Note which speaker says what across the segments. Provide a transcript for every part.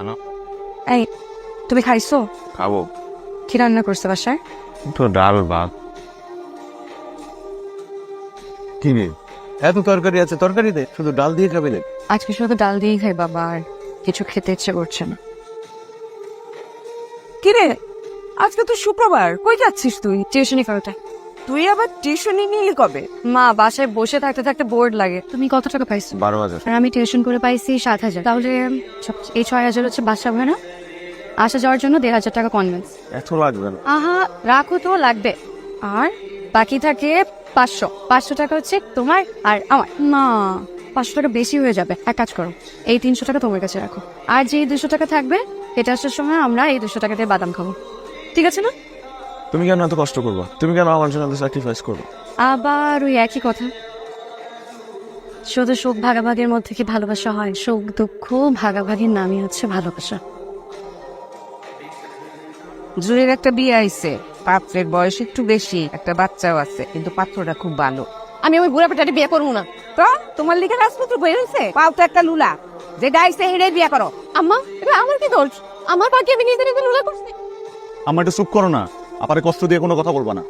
Speaker 1: আনো।
Speaker 2: এই তুমি খাইছো?
Speaker 1: খাব।
Speaker 2: কি রান্না করছে বাসায়?
Speaker 1: তো ডাল ভাত।
Speaker 3: কি রে? এত তরকারি আছে তরকারি দে শুধু ডাল দিয়ে খাবে না
Speaker 2: আজকে শুধু ডাল দিয়েই খাই বাবা আর কিছু খেতে ইচ্ছে করছে না।
Speaker 4: কিরে আজকে তো শুক্রবার কই যাচ্ছিস তুই?
Speaker 2: টিউশনি করতে।
Speaker 4: তুই আবার টিউশনি নিয়ে কবে?
Speaker 2: মা বাসায় বসে থাকতে থাকতে বোর্ড লাগে। তুমি কত টাকা পাইছো?
Speaker 1: বারো হাজার।
Speaker 2: আর আমি টিউশন করে পাইছি সাত হাজার। তাহলে এই ছয় হাজার হচ্ছে বাসা ভাড়া? আসা যাওয়ার জন্য দেড় হাজার টাকা কনভেন্স
Speaker 3: এত লাগবে না।
Speaker 2: আহা রাখো তো লাগবে। আর বাকি থাকে পাঁচশো। পাঁচশো টাকা হচ্ছে তোমার আর আমার। না পাঁচশো টাকা বেশি হয়ে যাবে। এক কাজ করো এই তিনশো টাকা তোমার কাছে রাখো। আর যে দুশো টাকা থাকবে এটা আসার সময় আমরা এই দুশো টাকা দিয়ে বাদাম খাব। ঠিক আছে না?
Speaker 3: তুমি কেন এত কষ্ট করবা? তুমি কেন আমার জন্য স্যাক্রিফাইস করব?
Speaker 2: আবার ওই একই কথা। শুধু সুখ ভাগাভাগির মধ্যে কি ভালোবাসা হয়? সুখ দুঃখ ভাগাভাগির নামই হচ্ছে ভালোবাসা।
Speaker 4: জুয়ের একটা বিয়ে আইছে। পাত্রের বয়স একটু বেশি একটা বাচ্চাও আছে কিন্তু পাত্রটা খুব ভালো।
Speaker 2: আমি ওই বুড়া পেটাটি বিয়ে করব না।
Speaker 4: তো তোমার লিখে রাজপুত্র বই হয়েছে পাও তো একটা লুলা। যে আইছে হেডে বিয়ে করো।
Speaker 2: আম্মা এটা আমার কি দোষ? আমার পাখি আমি নিজে নিজে লুলা করছি।
Speaker 3: আমার একটু চুপ করো না। আপারে কষ্ট দিয়ে কোনো কথা বলবা না।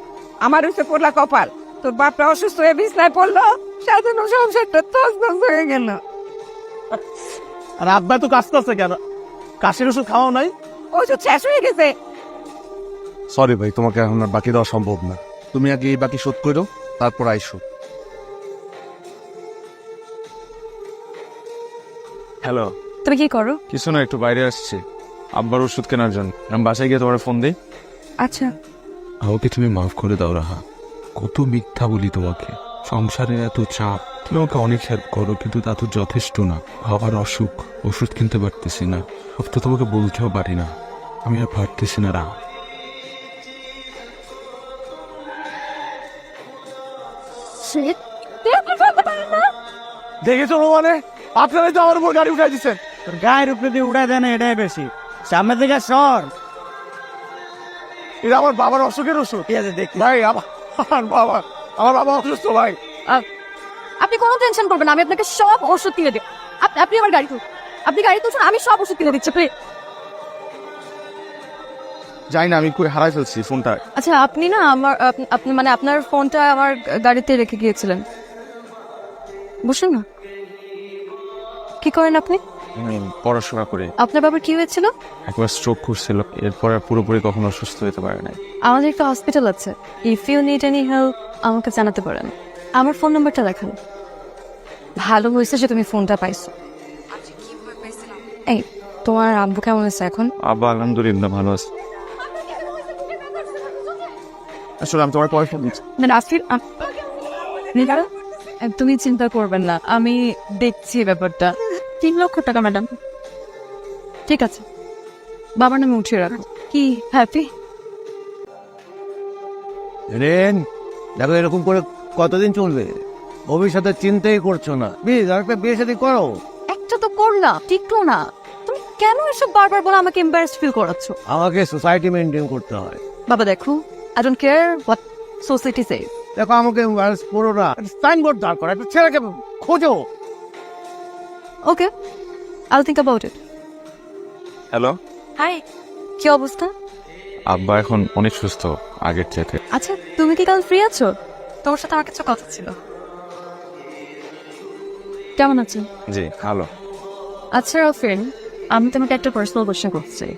Speaker 4: আমার হচ্ছে পড়লা কপাল। তোর বাপটা অসুস্থ হয়ে বিছনায় পড়ল সাজানো সংসারটা তস তস হয়ে গেল।
Speaker 3: আর আব্বা তো করছে কেন? কাশির ওষুধ খাওয়াও নাই?
Speaker 4: ওষুধ শেষ হয়ে গেছে।
Speaker 5: সরি ভাই তোমাকে এখন আর বাকি দেওয়া সম্ভব না। তুমি আগে এই বাকি শোধ করো তারপর আইসো।
Speaker 1: হ্যালো
Speaker 2: তুমি কি করো?
Speaker 1: কিছু না একটু বাইরে আসছি। আব্বার ওষুধ কেনার জন্য। আমি বাসায় গিয়ে তোমার ফোন দিই।
Speaker 2: আচ্ছা।
Speaker 5: আমাকে তুমি মাফ করে দাও রাহা। কত মিথ্যা বলি তোমাকে। সংসারে এত চাপ। তুমি আমাকে অনেক হেল্প করো কিন্তু তা তো যথেষ্ট না। বাবার অসুখ। ওষুধ কিনতে পারতেছি না। সব তো তোমাকে বলতেও পারি না। আমি আর পারতেছি না রাহা।
Speaker 3: দেখেছ মানে আপনারাই তো আমার উপর গাড়ি উঠাই দিচ্ছেন।
Speaker 6: গায়ের উপরে দিয়ে উঠায় দেয় না এটাই বেশি। সামনে থেকে সর।
Speaker 3: এটা আমার বাবার অসুখের ওষুধ।
Speaker 6: ঠিক আছে দেখি।
Speaker 3: ভাই আমার আমার বাবা আমার বাবা অসুস্থ ভাই।
Speaker 2: আপনি কোনো টেনশন করবেন আমি আপনাকে সব ওষুধ কিনে দিই আপনি আপনি আমার গাড়ি আপনি গাড়ি তুলছেন আমি সব ওষুধ কিনে দিচ্ছি প্লিজ
Speaker 5: যাই না আমি কই হারাই ফেলছি ফোনটা।
Speaker 2: আচ্ছা আপনি না আমার আপনি মানে আপনার ফোনটা আমার গাড়িতে রেখে গিয়েছিলেন। বসুন না। কি করেন আপনি?
Speaker 1: পড়াশোনা করি।
Speaker 2: আপনার বাবার কি হয়েছিল?
Speaker 1: একবার স্ট্রোক করছিল এরপরে আর পুরোপুরি কখনো সুস্থ হতে পারে নাই।
Speaker 2: আমাদের একটা হসপিটাল আছে। If you need any help আমাকে জানাতে পারেন। আমার ফোন নাম্বারটা দেখান ভালো হয়েছে যে তুমি ফোনটা পাইছো। এই তোমার আব্বু কেমন আছে এখন?
Speaker 1: আব্বা আলহামদুলিল্লাহ ভালো আছে।
Speaker 5: আসলে আমি তোমার পরে ফোন দিচ্ছি।
Speaker 2: না আসিফ তুমি চিন্তা করবেন না। আমি দেখছি ব্যাপারটা। তিন লক্ষ টাকা ম্যাডাম। ঠিক আছে। বাবার নামে উঠিয়ে রাখো। কি হ্যাপি?
Speaker 6: রেন দেখো এরকম করে কতদিন চলবে? ভবিষ্যতে চিন্তাই করছ না। প্লিজ আর একটা বিয়ে সাথে করো
Speaker 2: একটা তো করলাম টিকলো না। তুমি কেন এসব বারবার বলে আমাকে এম্বারেস ফিল করাচ্ছ?
Speaker 6: আমাকে সোসাইটি মেনটেন করতে হয়।
Speaker 2: বাবা দেখো I don't care what society say
Speaker 6: দেখো আমাকে embarrass করো না। সাইনবোর্ড দাঁড় করো একটা ছেলেকে খোঁজো।
Speaker 2: Okay I think about it
Speaker 1: hello
Speaker 2: hi কি অবস্থা?
Speaker 1: আব্বা এখন অনেক সুস্থ আগের থেকে
Speaker 2: আচ্ছা তুমি কি কাল ফ্রি আছো? তোমার সাথে আমার কিছু কথা ছিল। কেমন আছো
Speaker 1: জি ভালো।
Speaker 2: আচ্ছা রাফিন আমি তোমাকে একটা পার্সোনাল কোশ্চেন করতে চাই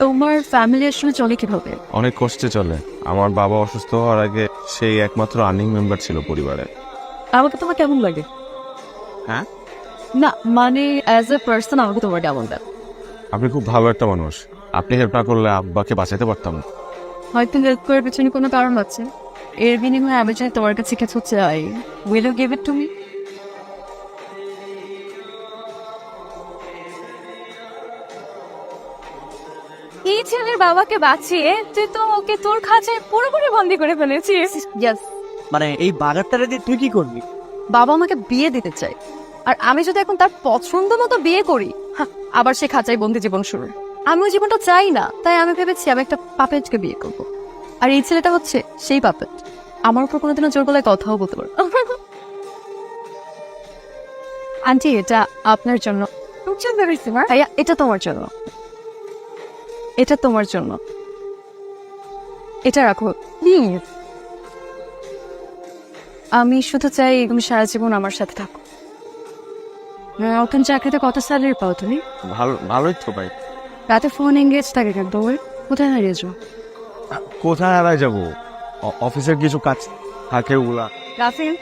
Speaker 2: তোমার ফ্যামিলি আসলে চলে কীভাবে?
Speaker 1: অনেক কষ্টে চলে। আমার বাবা অসুস্থ হওয়ার আগে সেই একমাত্র আর্নিং মেম্বার ছিল পরিবারের
Speaker 2: আমাকে তোমার কেমন লাগে?
Speaker 1: হ্যাঁ?
Speaker 2: না মানে অ্যাজ এ পার্সন আমাকে তোমার কেমন লাগে
Speaker 1: আপনি খুব ভালো একটা মানুষ। আপনি হেল্প না করলে আব্বাকে বাঁচাতে পারতাম না।
Speaker 2: হয়তো হেল্প করার পেছনে কোনো কারণ আছে। এর বিনিময়ে আমি চাই তোমার কাছে কিছু চাই will you give it to me এই ছেলের বাবাকে বাঁচিয়ে তুই তো ওকে তোর খাঁচায় পুরোপুরি বন্দি করে ফেলেছিস।
Speaker 6: মানে এই বাজারটারে দিয়ে তুই কি করবি?
Speaker 2: বাবা আমাকে বিয়ে দিতে চাই আর আমি যদি এখন তার পছন্দ মতো বিয়ে করি আবার সে খাঁচায় বন্দি জীবন শুরু। আমি ওই জীবনটা চাই না তাই আমি ভেবেছি আমি একটা পাপেটকে বিয়ে করব। আর এই ছেলেটা হচ্ছে সেই পাপেট। আমার উপর কোনোদিনও জোর গলায় কথাও বলতে পারো আন্টি এটা আপনার জন্য। এটা তোমার জন্য। এটা তোমার জন্য। এটা রাখো। প্লিজ আমি শুধু চাই তুমি সারা জীবন আমার সাথে থাকো। ওখানে চাকরিতে কত স্যালারি পাও তুমি?
Speaker 1: ভালো ভালোই তো ভাই।
Speaker 2: রাতে ফোন এঙ্গেজ থাকে কেন তোমার? কোথায় হারিয়েছো
Speaker 1: কোথায় হারাই যাব? অ- অফিসের কিছু কাজ থাকে ওগুলা।
Speaker 2: রাফিল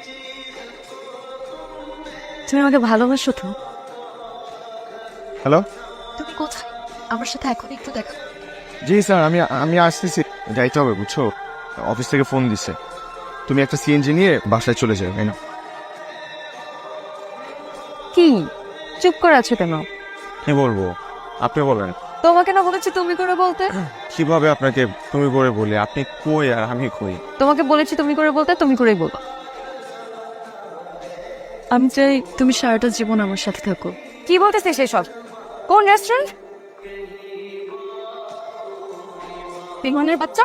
Speaker 2: তুমি আমাকে ভালোবাসো তো।
Speaker 1: হ্যালো
Speaker 2: তুমি কোথায়? আমার সাথে এখন একটু দেখা।
Speaker 1: জি স্যার আমি আমি আসতেছি। যাইতে হবে বুঝছ? অফিস থেকে ফোন দিছে। তুমি একটা সিএনজি নিয়ে বাসায় চলে যাবে তাই না
Speaker 2: কি? চুপ করে আছো কেন?
Speaker 1: কি বলব? আপনি বলেন।
Speaker 2: তোমাকে না বলেছি তুমি করে বলতে?
Speaker 1: কীভাবে আপনাকে তুমি করে বলি? আপনি কই আর আমি কই?
Speaker 2: তোমাকে বলেছি তুমি করে বলতে তুমি করেই বলব আমি চাই তুমি সারাটা জীবন আমার সাথে থাকো। কি বলতেছে সেসব কোন রেস্টুরেন্ট বিমানের বাচ্চা?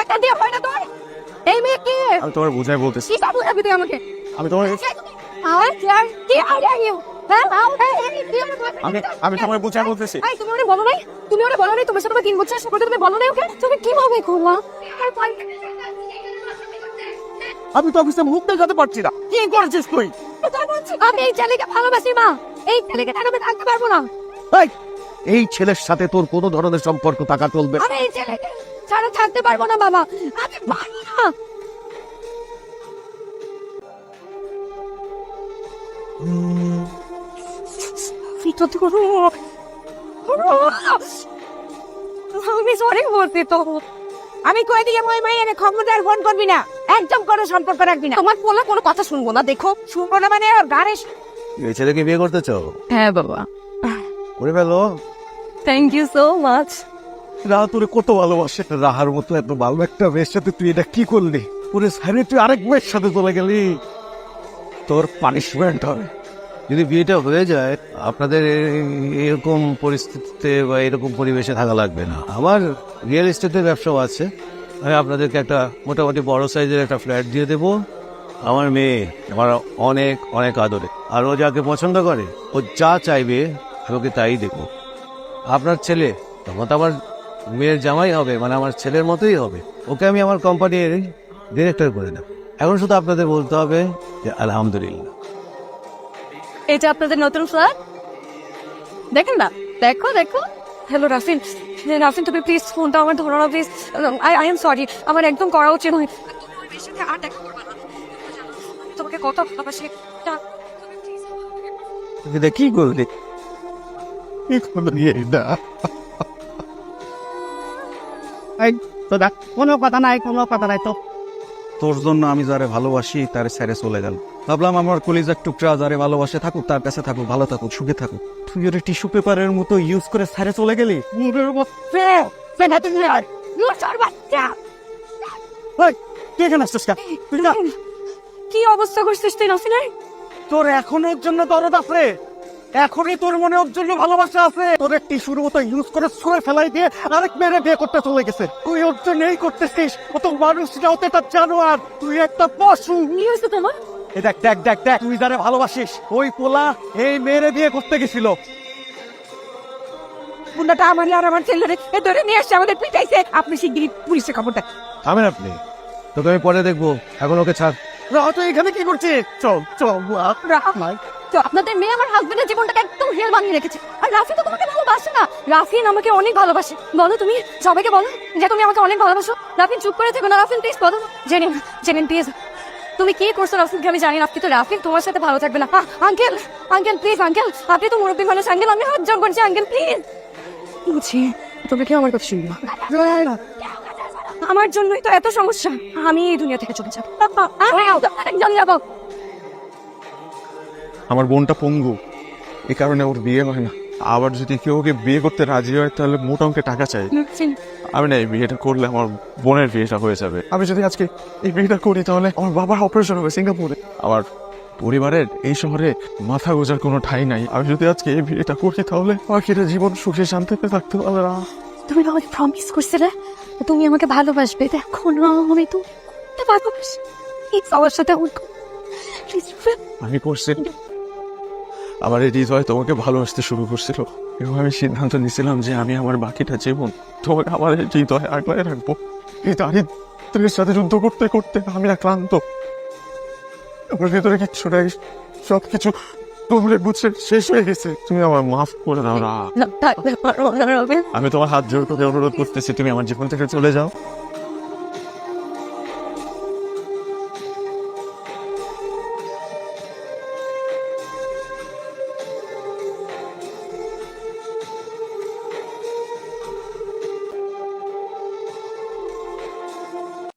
Speaker 2: একটা দিয়ে হয় না তোর? এই মেয়ে কে?
Speaker 1: আমি তোমার বুঝাই বলতেছি।
Speaker 2: কি তুই আমাকে?
Speaker 1: আমি তোমার
Speaker 2: আর আর কি আর ইউ হ্যাঁ
Speaker 1: আমি আমি তোমার বুঝাই বলতেছি।
Speaker 2: এই তুমি ওরে বলো নাই? তুমি ওরে বলো নাই? তোমার সাথে আমার তিন বছর সাথে তুমি বলো নাই ওকে? তুমি কীভাবে করলা আর পাই-
Speaker 3: আমি তো অফিসে মুখ দেখাতে পারছি না। কি করেছিস তুই?
Speaker 2: আমি এই ছেলেকে ভালোবাসি মা। এই ছেলেকে আমি থাকতে পারব না।
Speaker 6: এই, এই ছেলের সাথে তোর কোনো ধরনের সম্পর্ক টাকা চলবে না।
Speaker 2: আমি এই ছেলেকে ছাড়া থাকতে পারব না বাবা। আমি পারব না। তো করো আমি সরি বলতে তো।
Speaker 4: আমি কই দিয়ে মই মাইয়ারে খবরদার ফোন করবি না? একদম কোনো সম্পর্ক রাখবি না।
Speaker 2: তোমার বলা কোনো কথা শুনব না দেখো।
Speaker 4: শুনব না মানে ওর গাড়ি
Speaker 6: এই ছেলেকে বিয়ে করতে চাও?
Speaker 2: হ্যাঁ বাবা।
Speaker 6: করে ফেলো।
Speaker 2: Thank you so much
Speaker 6: Raha তোরে কত ভালোবাসে। রাহার মতো এত ভালো একটা মেয়ের সাথে তুই এটা কি করলি? ওরে সাইরে তুই আরেক মেয়ের সাথে চলে গেলি। তোর পানিশমেন্ট হবে। যদি বিয়েটা হয়ে যায়, আপনাদের এরকম পরিস্থিতিতে বা এরকম পরিবেশে থাকা লাগবে না। আমার রিয়েল এস্টেটের ব্যবসাও আছে। আমি আপনাদেরকে একটা মোটামুটি বড় সাইজের একটা ফ্ল্যাট দিয়ে দেবো। আমার মেয়ে আমার অনেক অনেক আদরে। আর ও যাকে পছন্দ করে, ও যা চাইবে ওকে তাই দেবো। আপনার ছেলে, তখন তো আমার মেয়ের জামাই হবে মানে আমার ছেলের মতোই হবে। ওকে আমি আমার কোম্পানির ডিরেক্টর করে দেব। এখন শুধু আপনাদের বলতে হবে যে আলহামদুলিল্লাহ।
Speaker 2: এটা আপনাদের নতুন ফ্ল্যাট দেখেন না? দেখো দেখো। হ্যালো রাফিন। রাফিন তুমি প্লিজ ফোনটা আমার ধরো না please I I am sorry আমার একদম করা উচিত নয়। আর দেখা করবে না তোমাকে কত ভালোবাসি।
Speaker 6: এটা কি করলি? কি করলি এটা
Speaker 3: এই তো দেখ কোনো কথা নাই কোনো কথা নাই তো।
Speaker 7: তোর জন্য আমি যারে ভালোবাসি তারে ছেড়ে চলে গেল। ভাবলাম আমার কলিজার টুকরা যারে ভালোবাসে থাকুক তার কাছে থাকুক ভালো থাকুক সুখে থাকুক। তুই ওরে টিস্যু পেপারের মতো ইউজ করে ছেড়ে চলে গেলি?
Speaker 3: কে
Speaker 2: অবস্থা করছিস তুই রাফিনের
Speaker 3: তোর এখনও জন্য দরদ আছে। এখনই তোর মনে ওর জন্য ভালোবাসা আছে। তোর টিস্যুর মতো ইউজ করে ছুঁড়ে ফেলাই দিয়ে আরেক মেরে বিয়ে করতে চলে গেছে। তুই ওর জন্য এই করতেছিস। ও তো মানুষ না ও তো একটা জানোয়ার। তুই একটা পশু।
Speaker 2: কি হয়েছে তোমার?
Speaker 3: এই দেখ দেখ দেখ দেখ তুই যারে ভালোবাসিস ওই পোলা এই মেয়েরে বিয়ে করতে গেছিল।
Speaker 4: বুন্ডাটা আমার আর আমার ছেলেরে এ ধরে নিয়ে আসছে আমাদের পিটাইছে। আপনি শিগগিরই পুলিশে খবর দেন।
Speaker 6: থামেন আপনি। তোকে আমি পরে দেখব। এখন ওকে ছাড়।
Speaker 3: রাহ তুই এখানে কি করছিস? চল চল
Speaker 2: রাফ তো আপনাদের মেয়ে আমার হাজবেন্ডের জীবনটাকে একদম রিয়েল বানিয়ে রেখেছে। আর রাফি তো তোমাকে ভালোবাসে না। রাফিন আমাকে অনেক ভালোবাসে। বলো তুমি, সবাইকে বলো যে তুমি আমাকে অনেক ভালোবাসো। রাফিন চুপ করে থেকো না, রাফিন প্লিজ বলো জেনে জেনেন প্লিজ তুমি কি করছ রাফিনকে আমি জানি না, কিন্তু রাফিন তোমার সাথে ভালো থাকবে না। আঙ্কেল আঙ্কেল প্লিজ আঙ্কেল আপনি তো মুরব্বী মানুষ আঙ্কেল আমি হাত জোর করছি আঙ্কেল প্লিজ বুঝি তুমি কি আমার কথা শুনব আমার জন্যই তো এত সমস্যা। আমি এই দুনিয়া থেকে চলে যাব।
Speaker 1: আমার বোনটা পঙ্গু। এই কারণে ওর বিয়ে হয় না। আবার যদি কেউ ওকে বিয়ে করতে রাজি হয় তাহলে মোটা অঙ্কে টাকা চাই। আমি না এই বিয়েটা করলে আমার বোনের বিয়েটা হয়ে যাবে। আমি যদি আজকে এই বিয়েটা করি তাহলে আমার বাবার অপারেশন হবে সিঙ্গাপুরে। আমার পরিবারের এই শহরে মাথা গোজার কোনো ঠাই নাই। আমি যদি আজকে এই বিয়েটা করি তাহলে বাকিটা জীবন সুখে শান্তিতে থাকতে পারবে না।
Speaker 2: তুমি না আমাকে প্রমিস করছিলে তুমি আমাকে ভালোবাসবে। দেখো না আমি তো ভালোবাসি। সবার সাথে
Speaker 1: আমি করছি। আমার এই হৃদয় তোমাকে ভালোবাসতে শুরু করছিল এবং আমি সিদ্ধান্ত নিয়েছিলাম যে আমি আমার বাকিটা জীবন তোমাকে আমার এই হৃদয় আগলায় রাখব। এই দারিদ্রের সাথে যুদ্ধ করতে করতে আমি আক্রান্ত। আমার ভেতরে কিচ্ছু নাই সব কিছু তোমরে বুঝে শেষ হয়ে গেছে। তুমি আমার মাফ করে দাও না আমি তোমার হাত জোর করে অনুরোধ করতেছি তুমি আমার জীবন থেকে চলে যাও।